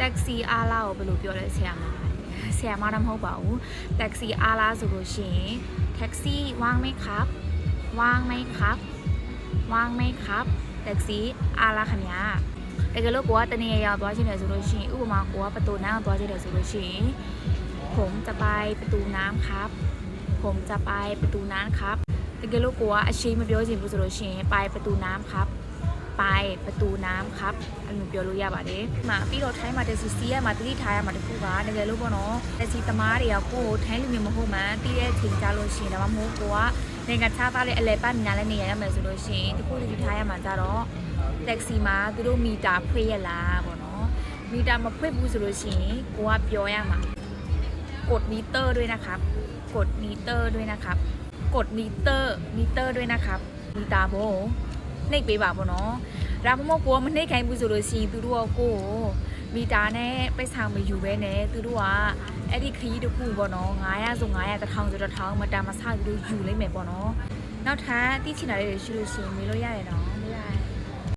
แท็กซี่อาลาโอเปรูปเยอะเลยเชียร์มาเชียร์มาทำเขาเบาแท็กซี่อาลาสุโขทัยแท็กซี่ว่างไหมครับ ว่างไหมครับ ว่างไหมครับ แท็กซี่อาลาขันยาแต่ก็รู้ว่าตอนนี้ยาวตัวเชียร์สุโขทัยอุบมากคัวประตูน้ำตัวเชียร์สุโขทัยผมจะไปประตูน้ำครับ ผมจะไปประตูน้ำครับแต่ก็รู้ว่าอาชีพมันเยอะจริงสุโขทัยไปประตูน้ำครับปประตูน้ำครับอันนี้เปียวลุยาบาดีมาพี่เราใช้มาเดซิเซียมาตุีไทยมาตะคูบ้าในเรื่องเนาะแต่สีตมาเดียวกูแทยลืมยังมโหมันตีได้ถึงจารุชินแต่ว่ามูกัวในการชาบ้านเลยอะไรป้ามีนานและเนี่ยยังไม่สุดโรชินที่พูดถึงไทยมาจารอแต่สีมาตุรูมีตาเพื่อยลาบ่เนาะมีตามาเพื่อบูสุดโรชินกูว่าเปียวยามากดมิเตอร์ด้วยนะครับ กดมิเตอร์ด้วยนะครับ กดมิเตอร์มิเตอร์ด้วยนะครับมีตาโบในปีบ่าบ่เนาะဒါမှမဟုတ်ကိုကမနှိမ့်ခိုင်းဘူးဆိုလို့ရှိရင်သူတို့ကကိုကိုမီတာနဲ့ပိတ်ဆောင်မယူပဲနဲ့သူတို့ကအဲ့ဒီခရီးတစ်ခုပေါ့နော်900ဆို900 1000ဆို1000မတန်မဆသူတို့ယူလိမ့်မယ်ပေါ့နော်နောက်ထပ်သိချင်တာလေးတွေရှိလို့ရှိရင်မေးလို့ရတယ်နော်မေးရတယ်